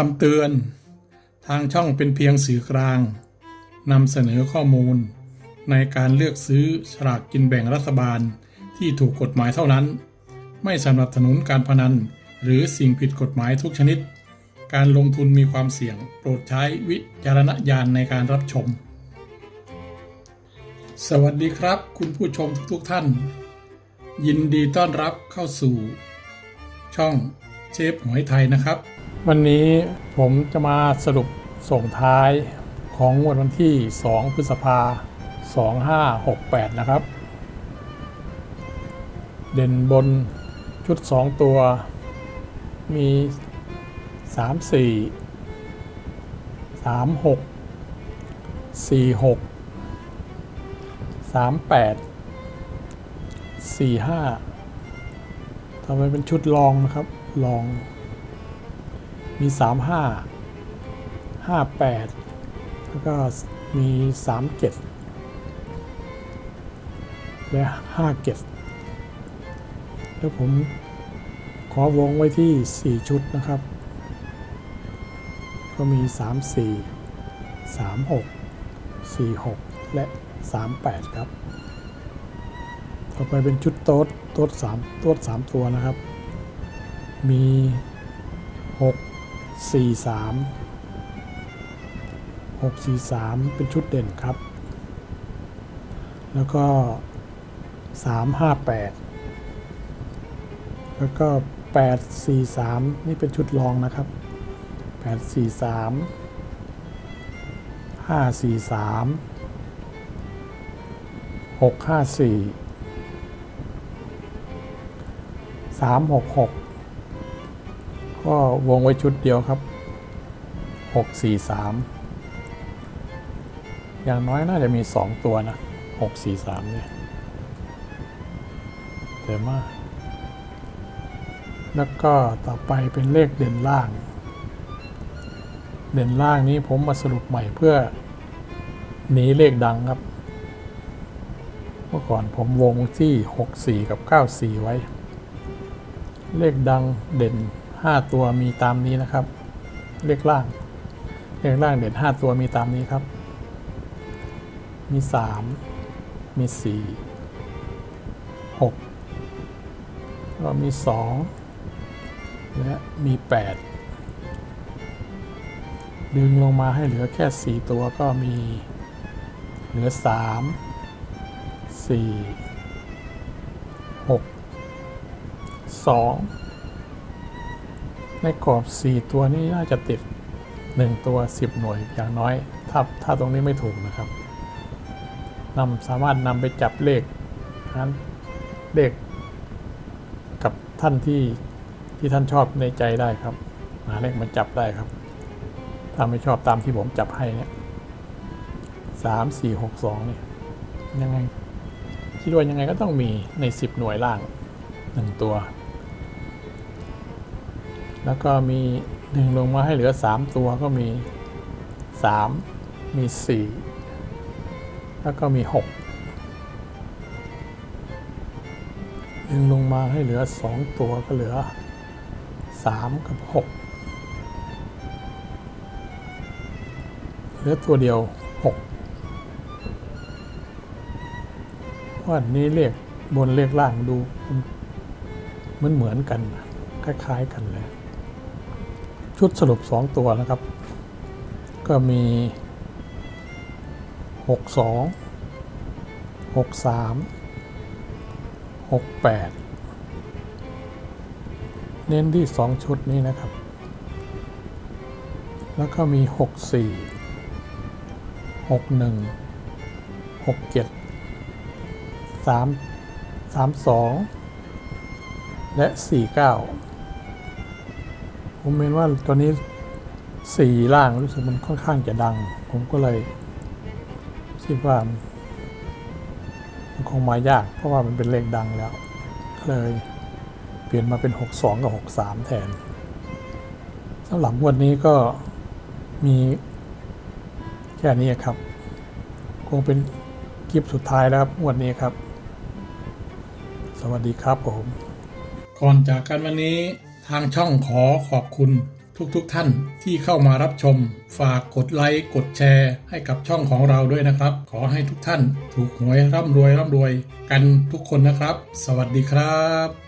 คำเตือน ทางช่องเป็นเพียงสื่อกลางนำเสนอข้อมูล ในการเลือกซื้อฉลากกินแบ่งรัฐบาลที่ถูกกฎหมายเท่านั้น ไม่สนับสนุนการพนัน หรือสิ่งผิดกฎหมายทุกชนิด การลงทุนมีความเสี่ยง โปรดใช้วิจารณญาณในการรับชม สวัสดีครับ คุณผู้ชมทุกๆท่าน ยินดีต้อนรับเข้าสู่ ช่องเชฟหวยไทยนะครับ วันนี้ผมจะมาสรุปส่งท้ายของงวดวันที่ 2 พฤษภา 2568 นะครับ เด่นบนชุด 2 ตัวมี 3 4 3 6 4 6 3 8 4 5ทำไมเป็นชุดลองนะครับลอง มี 3 5 5 8 แล้วก็มี3เจ็ดและ5เจ็ดแล้วผมขอวงไว้ที่ 4 ชุดนะครับ ก็มี 3 4 3 6 4 6 และ 3 8 ครับ ต่อไปเป็นชุดโต๊ดโต๊ดสามโต๊ดสามตัวนะครับ มีหก สี่สามหกสี่สามเป็นชุดเด่นครับ แล้วก็สามห้าแปดแล้วก็แปดสี่สามนี่เป็นชุดรองนะครับแปดสี่สามห้าสี่สามหกห้าสี่สามหกหก ก็วงไว้ชุดเดียวครับหกสี่สามอย่างน้อยน่าจะมีสองตัวนะหกสี่สามเนี่ยเดี๋มาก แล้วก็ต่อไปเป็นเลขเด่นล่าง เด่นล่างนี้ผมมาสรุปใหม่เพื่อหนีเลขดังครับ เมื่อก่อนผมวงที่ 64 กับ 94 ไว้ เลขดังเด่น 5 ตัวมีตามนี้นะครับ เลขล่าง เลขล่างเด่น5 ตัวมีตามนี้ครับ มี 3 มี 4 6 ก็มี 2 และมี 8 ดึงลงมาให้เหลือแค่ 4 ตัวก็มีเหลือ3สี่หกสอง ในกรอบสี่ตัวนี้น่าจะติดหนึ่งตัวสิบหน่วยอย่างน้อย ถ้าถ้าตรงนี้ไม่ถูกนะครับนำสามารถนำไปจับเลขนั้นเลขกับท่านที่ที่ท่านชอบในใจได้ครับ หาเลขมาจับได้ครับ ถ้าไม่ชอบตามที่ผมจับให้เนี่ยสามสี่หกสองเนี่ยังไงคิดว่ายังไงก็ต้องมีใน 10 หน่วยล่าง 1 ตัว แล้วก็มีดึงลงมาให้เหลือ 3 ตัวก็มี 3 มี 4 แล้วก็มี 6 ดึงลงมาให้เหลือ 2 ตัวก็เหลือ 3 กับ 6 เหลือตัวเดียว 6ว่านี้เลขบนเลขล่างดูมันเหมือนกัน คล้าย ๆ กันเลย ชุดสรุป 2 ตัวนะครับ ก็มี 62 63 68 เน้นที่ 2 ชุดนี้นะครับ แล้วก็มี 64 61 67สามสามสองและสี่เก้า ผมเห็นว่าตัวนี้สี่ล่างรู้สึกมันค่อนข้างจะดัง ผมก็เลยคิดว่ามันคงมายาก เพราะว่ามันเป็นเลขดังแล้ว ก็เลยเปลี่ยนมาเป็น 62 กับ 63 แทนสำหรับวันนี้ก็มีแค่นี้ครับ คงเป็นคลิปสุดท้ายแล้วครับวันนี้ครับ สวัสดีครับผม ก่อนจากกันวันนี้ ทางช่องขอขอบคุณทุกๆทท่านที่เข้ามารับชม ฝากกดไลค์กดแชร์ให้กับช่องของเราด้วยนะครับ ขอให้ทุกท่านถูกหวยร่ำรวยร่ำรวยกันทุกคนนะครับ สวัสดีครับ